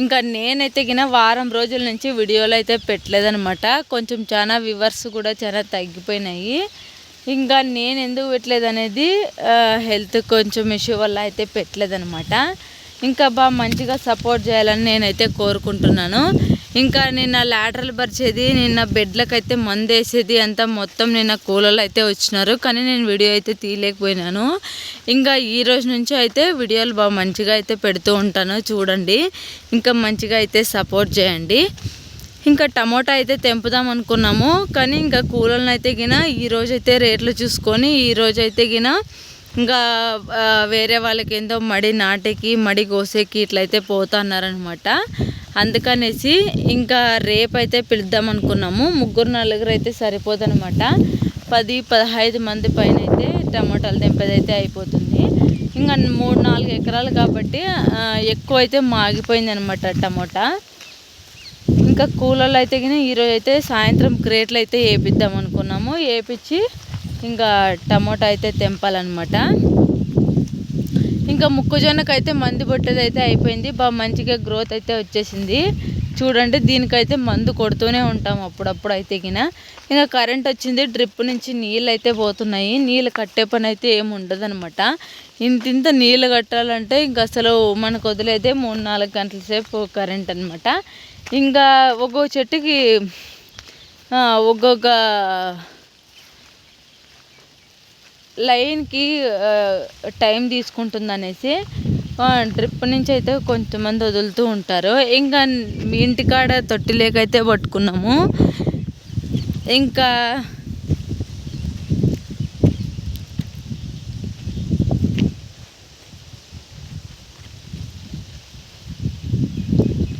ఇంకా నేనైతే గిన వారం రోజుల నుంచి వీడియోలు అయితే పెట్టలేదనమాట కొంచెం చాలా వివర్స్ కూడా చాలా తగ్గిపోయినాయి. ఇంకా నేను ఎందుకు పెట్టలేదు అనేది హెల్త్ కొంచెం ఇష్యూ వల్ల అయితే పెట్టలేదనమాట ఇంకా బాగా మంచిగా సపోర్ట్ చేయాలని నేనైతే కోరుకుంటున్నాను. ఇంకా నిన్న లాటరల్ పరిచేది నిన్న బెడ్లకైతే మందు వేసేది అంతా మొత్తం నిన్న కూలర్లు అయితే వచ్చినారు. కానీ నేను వీడియో అయితే తీయలేకపోయినాను. ఇంకా ఈ రోజు నుంచి అయితే వీడియోలు బాగా మంచిగా అయితే పెడుతూ ఉంటాను. చూడండి. ఇంకా మంచిగా అయితే సపోర్ట్ చేయండి. ఇంకా టమోటా అయితే తెంపుదాం అనుకున్నాము. కానీ ఇంకా కూలర్లను అయితే గిన ఈరోజైతే రేట్లు చూసుకొని ఈరోజు అయితే గిన ఇంకా వేరే వాళ్ళకి ఏందో మడి నాటేకి మడి కోసేకి ఇట్లయితే పోతున్నారనమాట అందుకనేసి ఇంకా రేపైతే పిలుద్దాం అనుకున్నాము. ముగ్గురు నలుగురు అయితే సరిపోదనమాట. పది పదహైదు మంది పైన అయితే టమాటాలు తెంపేది అయిపోతుంది. ఇంకా మూడు నాలుగు ఎకరాలు కాబట్టి ఎక్కువ అయితే మాగిపోయింది అనమాట టమోటా. ఇంకా కూలర్లు అయితే కానీ ఈరోజు అయితే సాయంత్రం క్రేట్లు అయితే వేపిద్దాం అనుకున్నాము. వేపించి ఇంకా టమోటా అయితే తెంపాలన్నమాట ఇంకా మొక్కజొన్నకు అయితే మందు పొట్టేది అయితే అయిపోయింది. బాగా మంచిగా గ్రోత్ అయితే వచ్చేసింది. చూడండి దీనికైతే మందు కొడుతూనే ఉంటాం అప్పుడప్పుడు అయితే గిన. ఇంకా కరెంట్ వచ్చింది డ్రిప్ నుంచి నీళ్ళు అయితే పోతున్నాయి. నీళ్ళు కట్టే పని అయితే ఏమి ఉండదు అనమాట ఇంత ఇంత నీళ్ళు కట్టాలంటే ఇంకా అసలు మనకు వదిలేదే మూడు నాలుగు గంటల సేపు కరెంట్ అనమాట ఇంకా ఒక్కొక్క చెట్టుకి ఒక్కొక్క లైన్కి టైం తీసుకుంటుంది అనేసి డ్రిప్ నుంచి అయితే కొంతమంది వదులుతూ ఉంటారు. ఇంకా మీ ఇంటికాడ తొట్టి లేకైతే పట్టుకున్నాము. ఇంకా